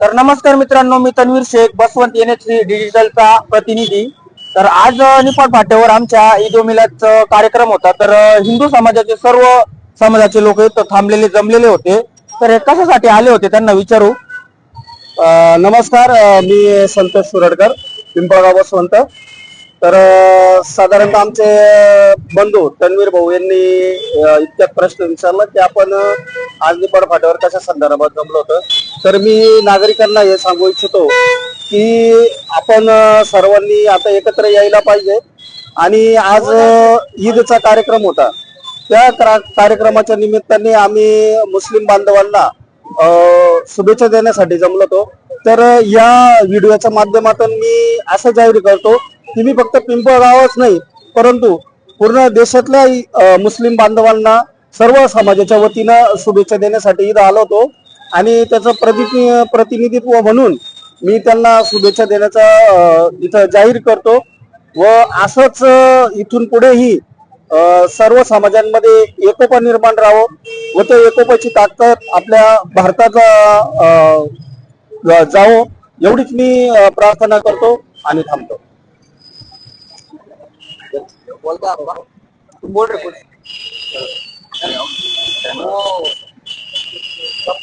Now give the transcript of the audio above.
तर नमस्कार मित्रांनो मी तन्वीर शेख बसवंत एन एच डिजिटलचा प्रतिनिधी. तर आज निपाट फाट्यावर आमच्या ईद उल कार्यक्रम होता. तर हिंदू समाजाचे सर्व समाजाचे लोक इथं थांबलेले जमलेले होते. तर हे कशासाठी आले होते त्यांना विचारू. नमस्कार मी संतोष सुरडकर पिंपळगाव बसवंत. तर साधारणतः आमचे बंधू तन्वीर भाऊ यांनी इतक्यात प्रश्न विचारला की आपण आज निपाड फाट्यावर कशा संदर्भात जमलं होतं तर मी नागरिकांना हे सांगू इच्छितो की आपण सर्वांनी आता एकत्र यायला पाहिजे. आणि आज ईदचा कार्यक्रम होता. त्या कार्यक्रमाच्या निमित्ताने आम्ही मुस्लिम बांधवांना शुभेच्छा देण्यासाठी जमलो होतो. तर या व्हिडिओच्या माध्यमातून मी असं जाहीर करतो की मी फक्त पिंपळगावच नाही परंतु पूर्ण देशातल्या मुस्लिम बांधवांना सर्व समाजाच्या वतीनं शुभेच्छा देण्यासाठी इथं आलो होतो. आणि त्याचं प्रति प्रतिनिधित्व म्हणून मी त्यांना शुभेच्छा देण्याचा इथं जाहीर करतो. व असंच इथून पुढेही सर्व समाजांमध्ये एकोपा निर्माण राहावं व त्या एकोपाची ताकद आपल्या भारताचा जावो एवढीच मी प्रार्थना करतो आणि थांबतो. もう。